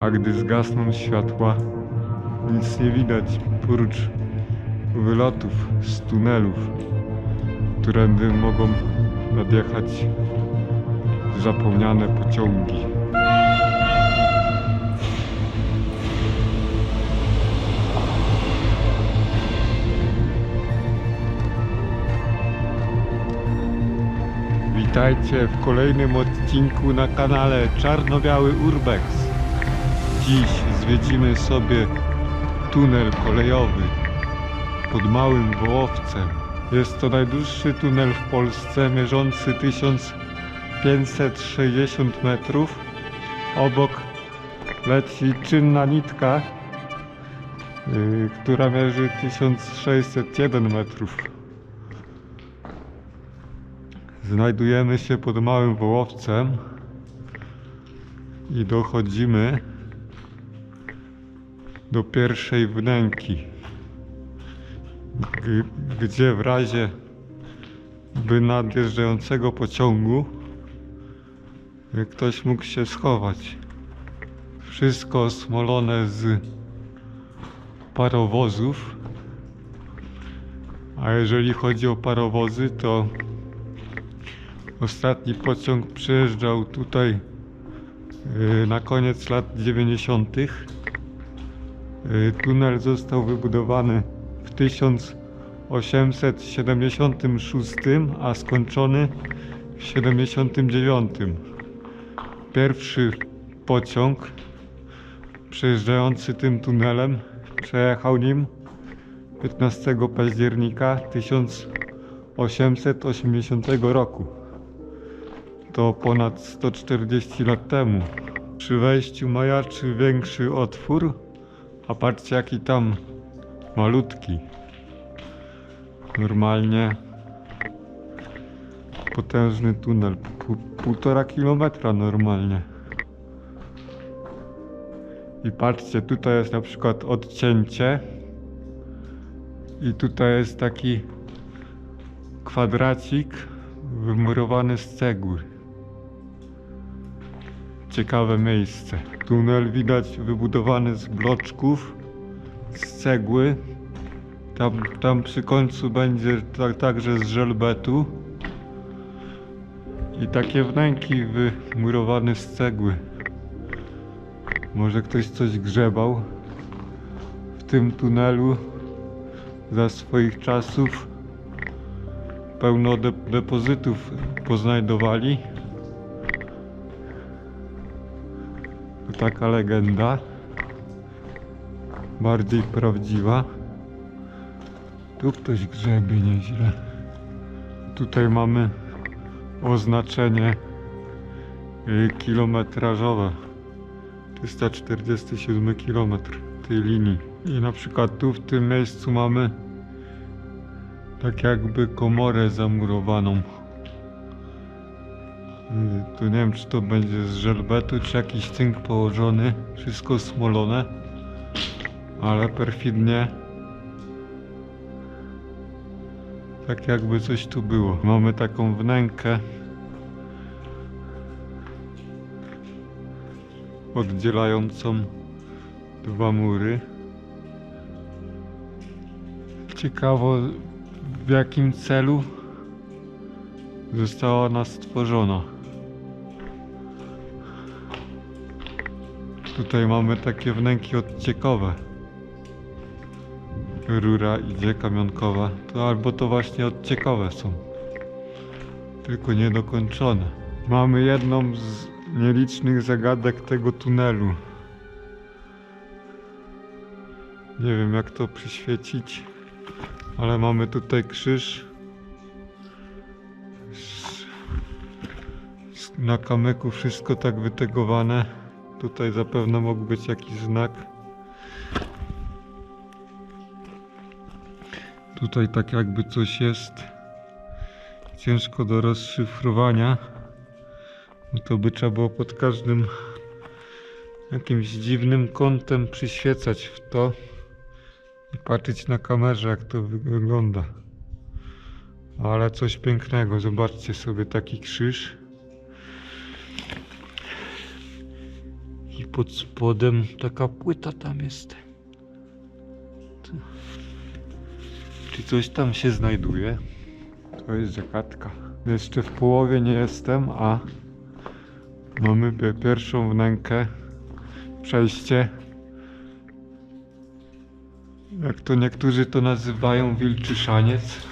A gdy zgasną światła, nic nie widać prócz wylotów z tunelów, którędy mogą nadjechać zapomniane pociągi. Witajcie w kolejnym odcinku na kanale Czarno-Biały Urbex. Dziś zwiedzimy sobie tunel kolejowy pod Małym Wołowcem. Jest to najdłuższy tunel w Polsce, mierzący 1560 metrów. Obok leci czynna nitka, yy, która mierzy 1601 metrów. Znajdujemy się pod Małym Wołowcem i dochodzimy do pierwszej wnęki, gdzie w razie by nadjeżdżającego pociągu y, ktoś mógł się schować. Wszystko osmolone z parowozów. A jeżeli chodzi o parowozy, to Ostatni pociąg przejeżdżał tutaj y, na koniec lat 90. Y, Tunel został wybudowany w 1876, a skończony w 79. Pierwszy pociąg przejeżdżający tym tunelem przejechał nim 15 października 1880 roku to ponad 140 lat temu. Przy wejściu majaczy większy otwór, a patrzcie jaki tam malutki. Normalnie potężny tunel, pół, półtora kilometra normalnie. I patrzcie, tutaj jest na przykład odcięcie i tutaj jest taki kwadracik wymurowany z cegły. Ciekawe miejsce. Tunel widać wybudowany z bloczków, z cegły. Tam, tam przy końcu będzie ta, także z żelbetu. I takie wnęki wymurowane z cegły. Może ktoś coś grzebał w tym tunelu za swoich czasów. Pełno de depozytów poznajdowali. Taka legenda. Bardziej prawdziwa. Tu ktoś grzebie nieźle. Tutaj mamy oznaczenie y, kilometrażowe. 347 km tej linii. I na przykład tu w tym miejscu mamy tak jakby komorę zamurowaną. Y, Tu nie wiem, czy to będzie z żelbetu, czy jakiś cynk położony. Wszystko smolone. Ale perfidnie. Tak jakby coś tu było. Mamy taką wnękę. Oddzielającą dwa mury. Ciekawo w jakim celu została ona stworzona. Tutaj mamy takie wnęki odciekowe. Rura idzie kamionkowa. To albo to właśnie odciekowe są. Tylko niedokończone. Mamy jedną z nielicznych zagadek tego tunelu. Nie wiem jak to przyświecić. Ale mamy tutaj krzyż. Na kamyku wszystko tak wytegowane. Tutaj zapewne mógł być jakiś znak. Tutaj tak jakby coś jest. Ciężko do rozszyfrowania. No to by trzeba było pod każdym jakimś dziwnym kątem przyświecać w to i patrzeć na kamerze, jak to wy- wygląda. Ale coś pięknego. Zobaczcie sobie taki krzyż. I pod spodem taka płyta tam jest. Czy coś tam się znajduje? To jest zagadka. Jeszcze w połowie nie jestem, a mamy pie- pierwszą wnękę, przejście. Jak to niektórzy to nazywają wilczy szaniec.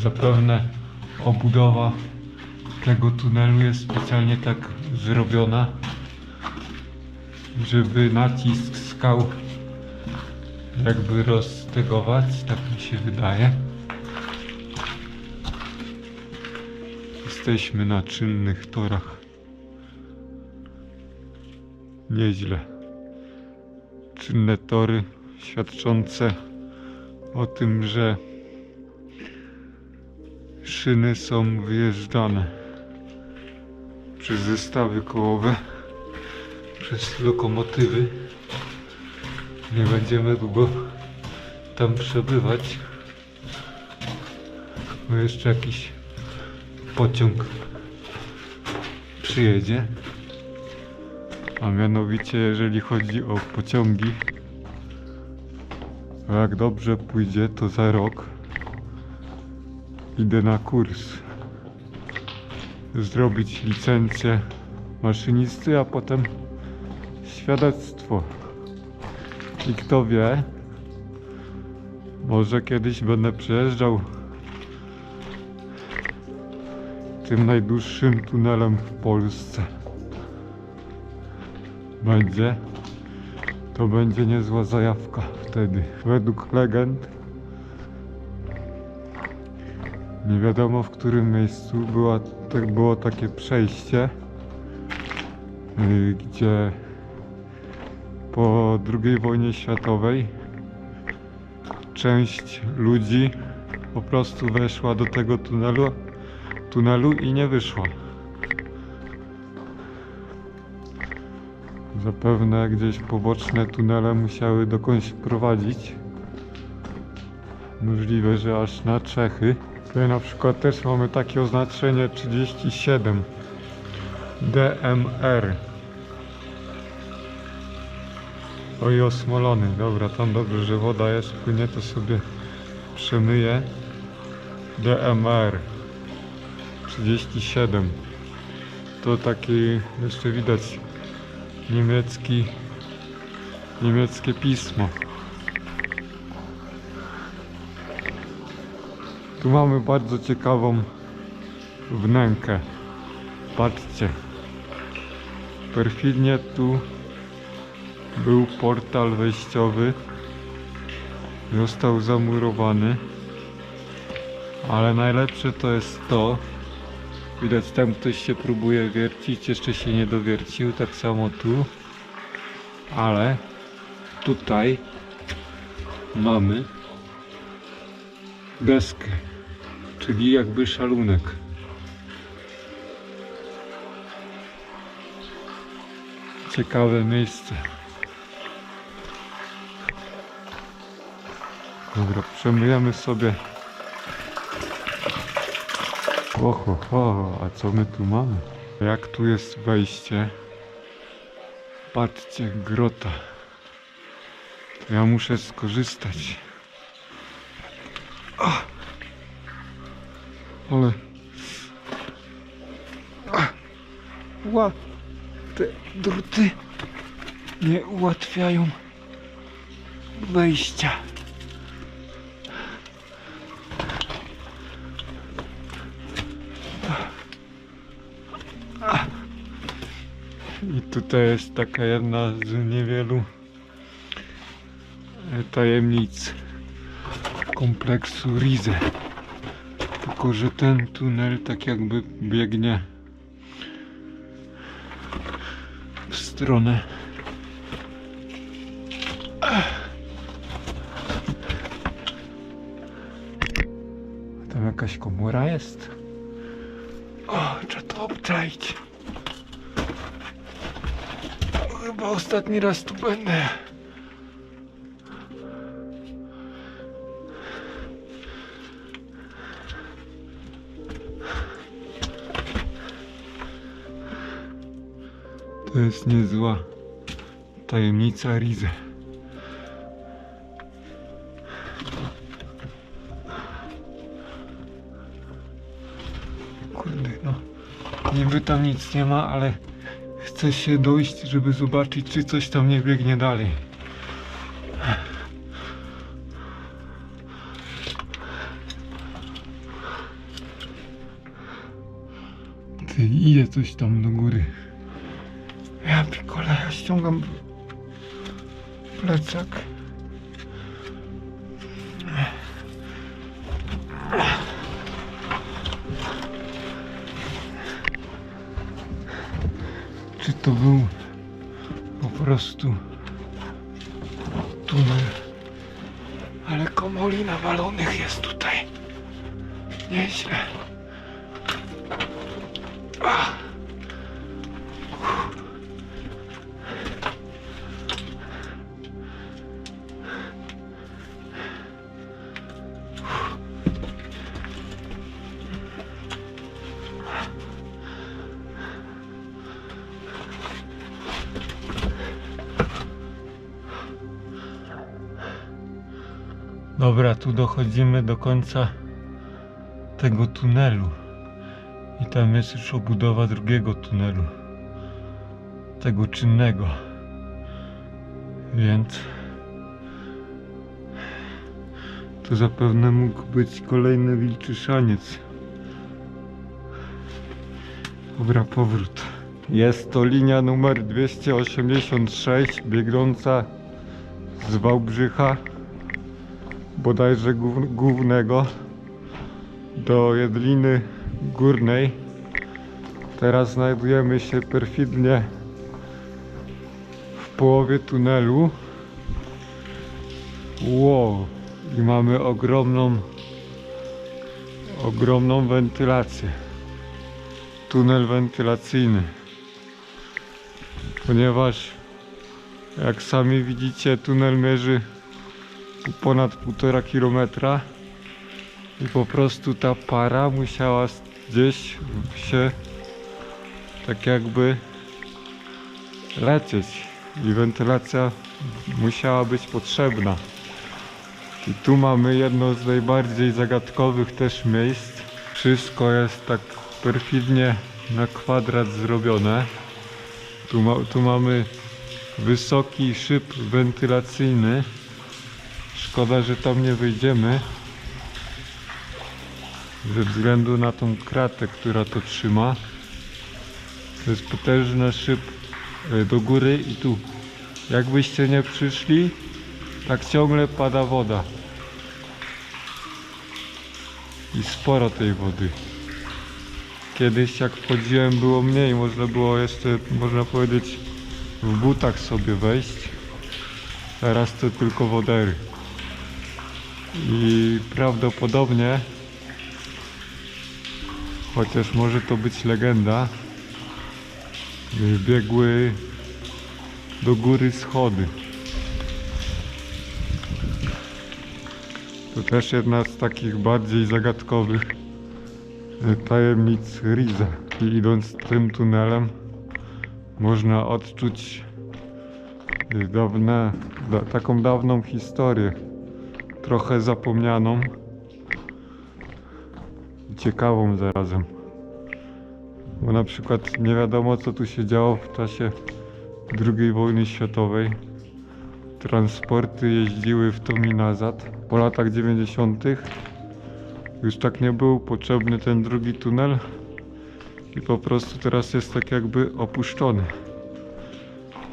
Zapewne obudowa tego tunelu jest specjalnie tak zrobiona, żeby nacisk skał jakby roztegować, tak mi się wydaje. Jesteśmy na czynnych torach. Nieźle. Czynne tory świadczące o tym, że szyny są wyjeżdżane przez zestawy kołowe, przez lokomotywy. Nie będziemy długo tam przebywać. Bo jeszcze jakiś pociąg przyjedzie. A mianowicie, jeżeli chodzi o pociągi, jak dobrze pójdzie, to za rok idę na kurs zrobić licencję maszynisty, a potem świadectwo. I kto wie, może kiedyś będę przejeżdżał tym najdłuższym tunelem w Polsce. Będzie. To będzie niezła zajawka wtedy. Według legend nie wiadomo w którym miejscu była, było takie przejście, y, gdzie po II wojnie światowej część ludzi po prostu weszła do tego tunelu, tunelu i nie wyszła. Zapewne gdzieś poboczne tunele musiały dokądś prowadzić. Możliwe, że aż na Czechy. Tutaj na przykład też mamy takie oznaczenie 37 DMR. Oj, osmolony. Dobra, tam dobrze, że woda jest, płynie, to sobie przemyję. DMR 37. To taki, jeszcze widać, niemiecki, niemieckie pismo. Tu mamy bardzo ciekawą wnękę. Patrzcie. Perfidnie tu był portal wejściowy. Został zamurowany. Ale najlepsze to jest to. Widać tam ktoś się próbuje wiercić, jeszcze się nie dowiercił, tak samo tu. Ale tutaj mamy deskę, czyli jakby szalunek. Ciekawe miejsce. Dobra, przemyjemy sobie. Oho, ho, a co my tu mamy? Jak tu jest wejście? Patrzcie, grota. To ja muszę skorzystać. Ale... Ła... Te druty nie ułatwiają wejścia. I tutaj jest taka jedna z niewielu e, tajemnic kompleksu Rize. Tylko, że ten tunel tak jakby biegnie w stronę Tam jakaś komora jest. O, trzeba to obczaić. Chyba ostatni raz tu będę. To jest niezła tajemnica Rize. Kurde, no. Niby tam nic nie ma, ale chce się dojść, żeby zobaczyć, czy coś tam nie biegnie dalej. Ty, idzie coś tam do góry. Ściągam plecak. Czy to był po prostu tunel? Ale komoli nawalonych jest tutaj. Nieźle. Ach. Dobra, tu dochodzimy do końca tego tunelu. I tam jest już obudowa drugiego tunelu. Tego czynnego. Więc to zapewne mógł być kolejny wilczyszaniec. Dobra, powrót. Jest to linia numer 286 biegnąca z Wałbrzycha bodajże głów- głównego do Jedliny Górnej. Teraz znajdujemy się perfidnie w połowie tunelu. Wow! I mamy ogromną, ogromną wentylację. Tunel wentylacyjny. Ponieważ jak sami widzicie tunel mierzy ponad półtora kilometra i po prostu ta para musiała gdzieś się tak jakby lecieć i wentylacja musiała być potrzebna. I tu mamy jedno z najbardziej zagadkowych też miejsc. Wszystko jest tak perfidnie na kwadrat zrobione. Tu, ma, tu mamy wysoki szyb wentylacyjny. Szkoda, że tam nie wyjdziemy. Ze względu na tą kratę, która to trzyma. To jest potężny szyb e, do góry i tu. Jakbyście nie przyszli, tak ciągle pada woda. I sporo tej wody. Kiedyś jak wchodziłem było mniej, można było jeszcze, można powiedzieć, w butach sobie wejść. Teraz to tylko wodery. I prawdopodobnie, chociaż może to być legenda, biegły do góry schody. To też jedna z takich bardziej zagadkowych y, tajemnic Riza. I idąc tym tunelem można odczuć y, dawne, da, taką dawną historię trochę zapomnianą i ciekawą zarazem. Bo na przykład nie wiadomo co tu się działo w czasie II wojny światowej. Transporty jeździły w tom i nazad. Po latach 90. już tak nie był potrzebny ten drugi tunel i po prostu teraz jest tak jakby opuszczony.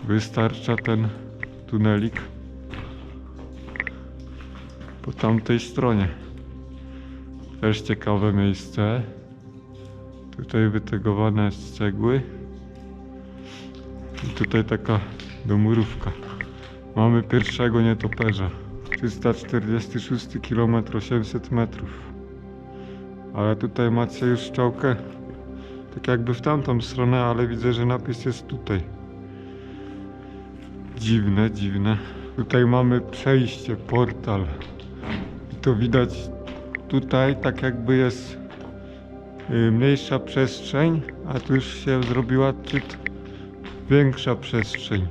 Wystarcza ten tunelik po tamtej stronie. Też ciekawe miejsce. Tutaj wytegowane z cegły. I tutaj taka domurówka. Mamy pierwszego nietoperza. 346 km 800 metrów. Ale tutaj macie już strzałkę tak jakby w tamtą stronę, ale widzę, że napis jest tutaj. Dziwne, dziwne. Tutaj mamy przejście, portal. To widać tutaj tak jakby jest y, mniejsza przestrzeń, a tu już się zrobiła ciut większa przestrzeń.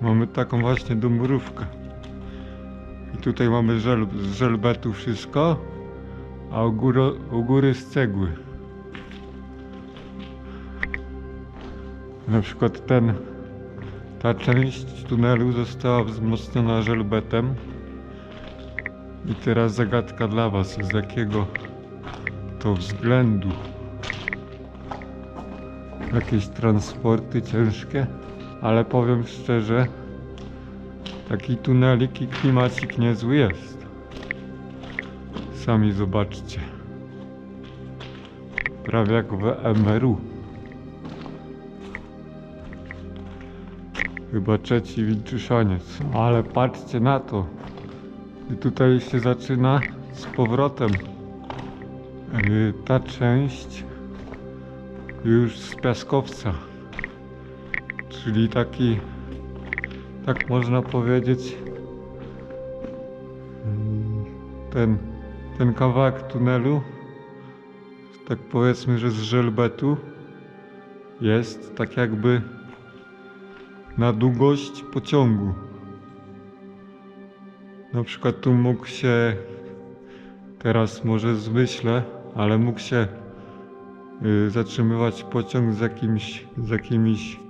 Mamy taką właśnie domurówkę. I tutaj mamy żel, z żelbetu wszystko, a u góry, u góry z cegły. Na przykład ten, ta część tunelu została wzmocniona żelbetem. I teraz zagadka dla Was, z jakiego to względu. Jakieś transporty ciężkie, ale powiem szczerze, taki tunelik i klimacik niezły jest. Sami zobaczcie. Prawie jak w MRU. Chyba trzeci Wilczyszaniec. Ale patrzcie na to. I tutaj się zaczyna z powrotem yy, ta część już z piaskowca. Czyli taki, tak można powiedzieć, ten, ten kawałek tunelu, tak powiedzmy, że z żelbetu jest tak jakby na długość pociągu. Na przykład tu mógł się, teraz może zmyślę, ale mógł się y, zatrzymywać pociąg z jakimś, z jakimś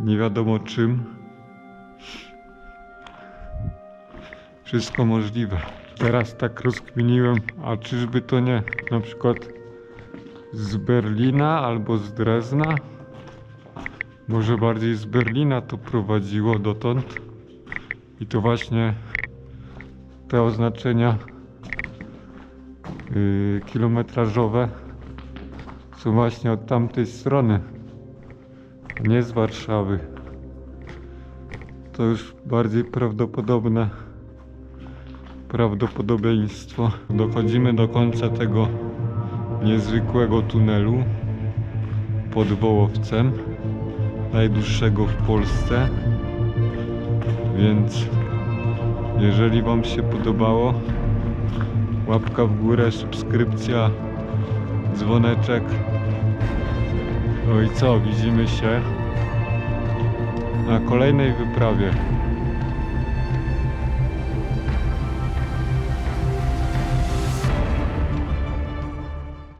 nie wiadomo czym. Wszystko możliwe. Teraz tak rozkminiłem, a czyżby to nie na przykład z Berlina albo z Drezna? Może bardziej z Berlina to prowadziło dotąd. I to właśnie te oznaczenia yy, kilometrażowe są właśnie od tamtej strony, nie z Warszawy. To już bardziej prawdopodobne prawdopodobieństwo. Dochodzimy do końca tego niezwykłego tunelu pod Wołowcem, najdłuższego w Polsce. Więc jeżeli Wam się podobało, łapka w górę, subskrypcja, dzwoneczek. No i co, widzimy się na kolejnej wyprawie.